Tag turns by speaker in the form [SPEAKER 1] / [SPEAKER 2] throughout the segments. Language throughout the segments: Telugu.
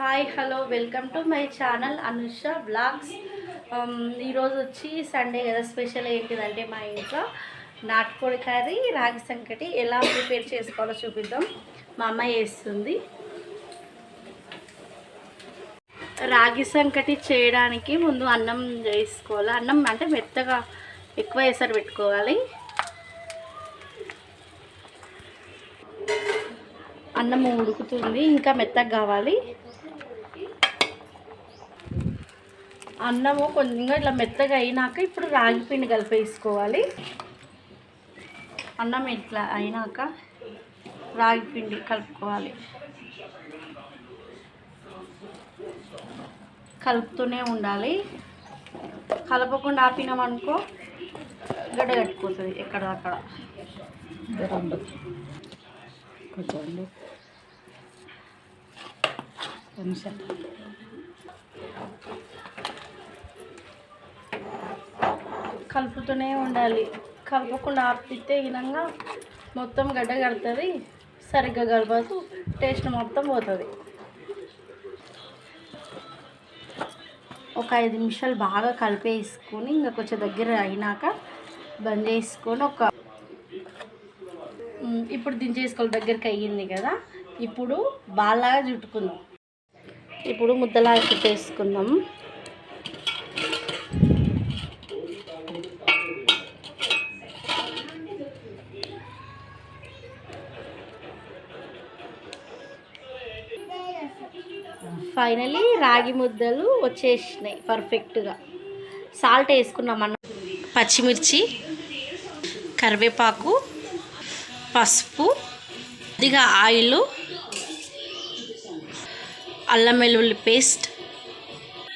[SPEAKER 1] Hi hello welcome to my channel Anusha vlogs ఈరోజు వచ్చి సండే కదా స్పెషల్ ఏంటిదంటే మా ఇంట్లో నాటుకోడి కర్రీ రాగి సంకటి ఎలా ప్రిపేర్ చేసుకోవాలో చూపిద్దాం. మా అమ్మ వేస్తుంది రాగి సంకటి చేయడానికి ముందు అన్నం వేసుకోవాలి. అన్నం అంటే మెత్తగా ఎక్కువ వేసరి పెట్టుకోవాలి. అన్నం ఉడుకుతుంది ఇంకా మెత్తగా కావాలి. అన్నము కొంచెంగా ఇట్లా మెత్తగా అయినాక ఇప్పుడు రాగి పిండి కలిపేసుకోవాలి. అన్నం ఇట్లా అయినాక రాగి పిండి కలుపుకోవాలి. కలుపుతూనే ఉండాలి. కలపకుండా ఆపినామనుకో గడ్డ కట్టుకుపోతుంది ఎక్కడ అక్కడ
[SPEAKER 2] కొంచెం నిమిషం
[SPEAKER 1] కలుపుతూనే ఉండాలి. కలపకుండా ఆపితే విధంగా మొత్తం గడ్డ కడుతుంది. సరిగ్గా కలపదు. టేస్ట్ మొత్తం పోతుంది. ఒక ఐదు నిమిషాలు బాగా కలిపేసుకొని ఇంకా కొంచెం దగ్గర అయినాక బంద్ చేసుకొని ఒక ఇప్పుడు దించేసుకోవాలి. దగ్గరికి అయ్యింది కదా. ఇప్పుడు బాగా చుట్టుకుందాం. ఇప్పుడు ముద్దలాగా చుట్టేసుకుందాం. ఫైనలీ రాగి ముద్దలు వచ్చేసినాయి పర్ఫెక్ట్గా. సాల్ట్ వేసుకున్నాం అన్న. పచ్చిమిర్చి కరివేపాకు పసుపు కొద్దిగా ఆయిల్ అల్లం వెల్లుల్లి పేస్ట్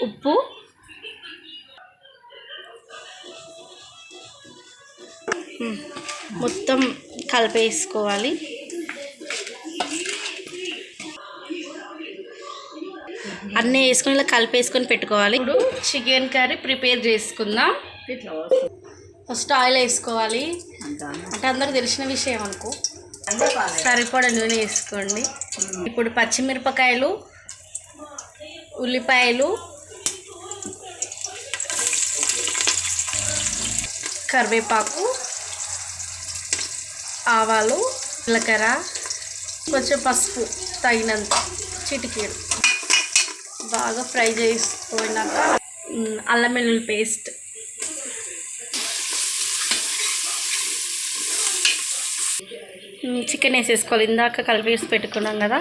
[SPEAKER 1] ఉప్పు. మొత్తం కలిపేసుకోవాలి. అన్నీ వేసుకొని ఇలా కలిపేసుకొని పెట్టుకోవాలి ఇప్పుడు చికెన్ కర్రీ ప్రిపేర్ చేసుకుందాం. ఫస్ట్ ఆయిల్ వేసుకోవాలి అంటే అందరికి తెలిసిన విషయం అనుకో. సరిపడా నూనె వేసుకోండి ఇప్పుడు పచ్చిమిరపకాయలు ఉల్లిపాయలు కరివేపాకు ఆవాలు జీలకర్ర కొంచెం పసుపు తగినంత చిటికీడు బాగా ఫ్రై చేసుకున్నాక అల్లం వెల్లుల్లి పేస్ట్. చికెన్ వేసేసుకోవాలి. ఇందాక కలిపేసి పెట్టుకున్నాం కదా.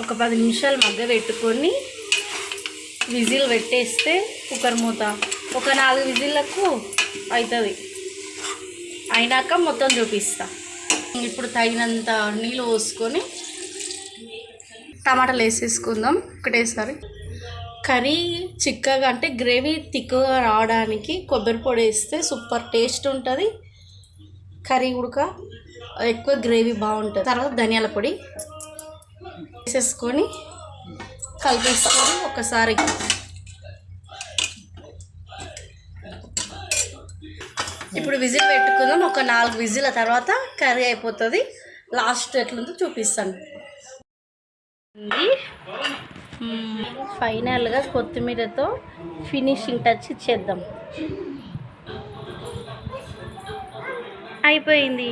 [SPEAKER 1] ఒక పది నిమిషాలు మగ్గ పెట్టుకొని విజిల్ పెట్టేస్తే కుక్కర్ మూత. ఒక నాలుగు విజిల్లకు అవుతుంది అయినాక మొత్తం చూపిస్తా. ఇప్పుడు తగినంత నీళ్ళు పోసుకొని టమాటాలు వేసేసుకుందాం ఒకటేసారి. కర్రీ చిక్కగా అంటే గ్రేవీ తిక్కుగా రావడానికి కొబ్బరి పొడి వేస్తే సూపర్ టేస్ట్ ఉంటుంది. కర్రీ ఉడక ఎక్కువ గ్రేవీ బాగుంటుంది. తర్వాత ధనియాల పొడి వేసేసుకొని కలిపేసుకొని ఒకసారి ఇప్పుడు విజిల్ పెట్టుకుందాం. ఒక నాలుగు విజిల్ తర్వాత కర్రీ అయిపోతుంది. లాస్ట్ ఎట్లుందో చూపిస్తాను. ఫైనల్గా కొత్తిమీరతో ఫినిషింగ్ టచ్ ఇచ్చేద్దాం అయిపోయింది.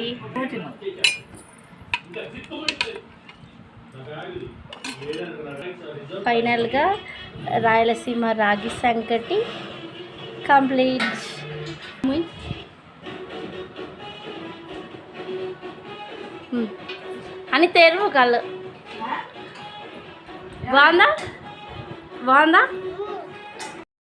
[SPEAKER 1] ఫైనల్గా రాయలసీమ రాగి సంకటి కంప్లీట్. అని తెరువు కళ్ళు బాగుందా బాగుందా